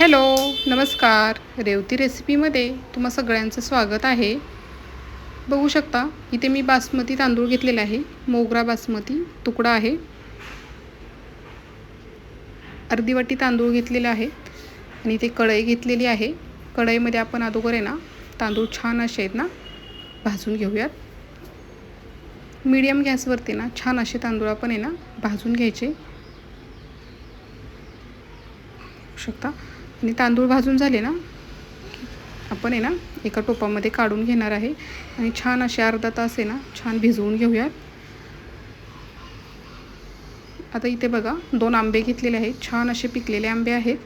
Hello नमस्कार. रेवती रेसिपीमध्ये तुम्हा सगळ्यांचं स्वागत आहे. बघू शकता इथे मी बासमती तांदूळ घेतलेला आहे. मोगरा बासमती तुकडा आहे. अर्धी वाटी तांदूळ घेतलेले आहेत आणि इथे कढई घेतलेली आहे. कढईमध्ये आपण अगोदर आहे ना तांदूळ छान असे आहेत ना भाजून घेऊयात. मीडियम गॅसवरती ना छान असे तांदूळ आपण आहे ना भाजून घ्यायचे. शकता. आणि तांदूळ भाजून झाले ना आपण आहे ना एका टोपामध्ये काढून घेणार आहे. आणि छान असे अर्धा तास आहे ना छान भिजवून घेऊयात. आता इथे बघा दोन आंबे घेतलेले आहेत. छान असे पिकलेले आंबे आहेत.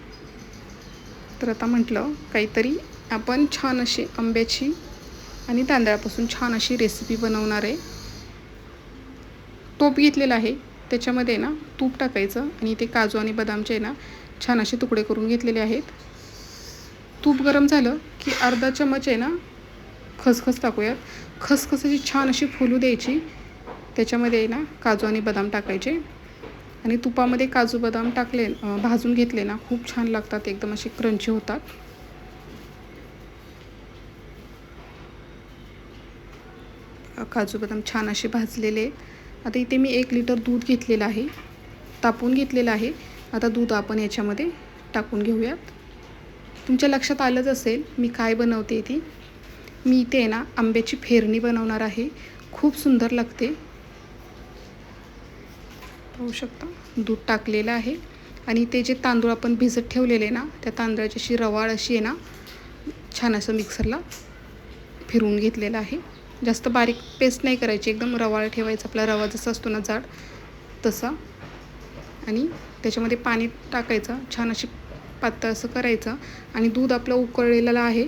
तर आता म्हटलं काहीतरी आपण छान अशी आंब्याची आणि तांदळापासून छान अशी रेसिपी बनवणार आहे. टोप घेतलेला आहे. त्याच्यामध्ये ना तूप टाकायचं आणि इथे काजू आणि बदामचे ना छान असे तुकडे करून घेतलेले आहेत. तूप गरम झालं की अर्धा चमच आहे ना खसखस टाकूयात. खसखसाची छान अशी फुलू द्यायची. त्याच्यामध्ये आहे ना काजू आणि बदाम टाकायचे. आणि तुपामध्ये काजू बदाम टाकले भाजून घेतले ना खूप छान लागतात एकदम असे क्रंची होतात. काजू बदाम छान असे भाजलेले. आता इथे मी एक लिटर दूध घेतलेलं आहे. तापून घेतलेलं आहे. आता दूध आपण याच्यामध्ये टाकून घेऊयात. तुमच्या लक्षात आलंच असेल मी काय बनवते ती. मी इथे आहे ना आंब्याची फेरणी बनवणार आहे. खूप सुंदर लागते. पाहू शकता दूध टाकलेलं आहे. आणि ते जे तांदूळ आपण भिजत ठेवलेले ना त्या तांदळाची अशी रवाळ अशी आहे ना छान असं मिक्सरला फिरवून घेतलेलं आहे. जास्त बारीक पेस्ट नाही करायची एकदम रवाळ ठेवायचा. आपला रवा जसा असतो ना जाड तसा. आणि त्याच्यामध्ये पाणी टाकायचं. छान अशी पातळ असं करायचं. आणि दूध आपलं उकळलेलं आहे.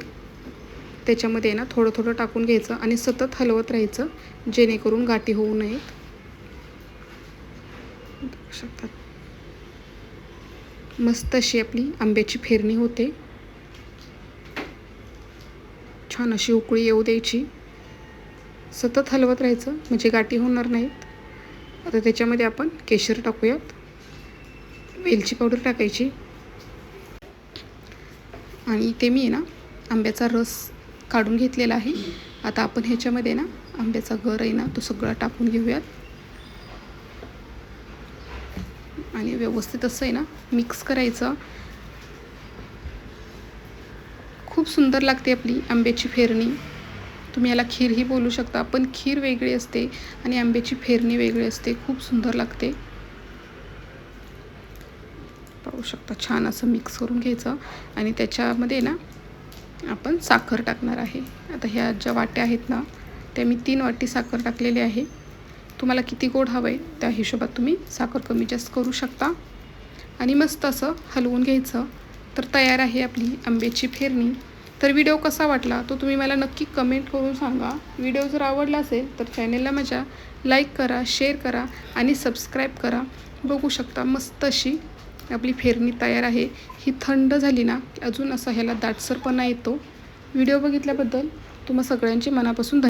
त्याच्यामध्ये ना थोडं थोडं टाकून घ्यायचं आणि सतत हलवत राहायचं जेणेकरून गाठी होऊ नयेत. शकतात मस्त अशी आपली आंब्याची फेरणी होते. छान अशी उकळी येऊ द्यायची. सतत हलवत राहायचं म्हणजे गाठी होणार नाहीत. आता त्याच्यामध्ये आपण केशर टाकूयात. वेलची पावडर टाकायची. आणि इथे मी ना आंब्याचा रस काढून घेतलेला आहे. आता आपण ह्याच्यामध्ये ना आंब्याचा घर आहे ना तो सगळा टाकून घेऊयात. आणि व्यवस्थित असं आहे ना मिक्स करायचं. खूप सुंदर लागते आपली आंब्याची फेरणी. तुम्ही याला खीरही बोलू शकता पण खीर वेगळी असते आणि आंब्याची फेरणी वेगळी असते. खूप सुंदर लागते. पाहू शकता. छान असं मिक्स करून घ्यायचं. आणि त्याच्यामध्ये ना आपण साखर टाकणार आहे. आता ह्या ज्या वाट्या आहेत ना त्या मी तीन वाटी साखर टाकलेली आहे. तुम्हाला किती गोड हवं आहे त्या हिशोबात तुम्ही साखर कमी जास्त करू शकता. आणि मस्त असं हलवून घ्यायचं. तर तयार आहे आपली आंब्याची फेरणी तर व्हिडिओ कसा वाटला तो तुम्ही मला नक्की कमेंट करून सांगा. व्हिडिओ जर आवडला असेल तर चॅनेलला माझ्या लाईक करा शेअर करा आणि सबस्क्राईब करा. बघू शकता मस्त अशी आपली फेरणी तयार आहे. ही थंड झाली ना की अजून असा ह्याला दाटसरपणा येतो. व्हिडिओ बघितल्याबद्दल तुम्हा सगळ्यांचे मनापासून धन्यवाद.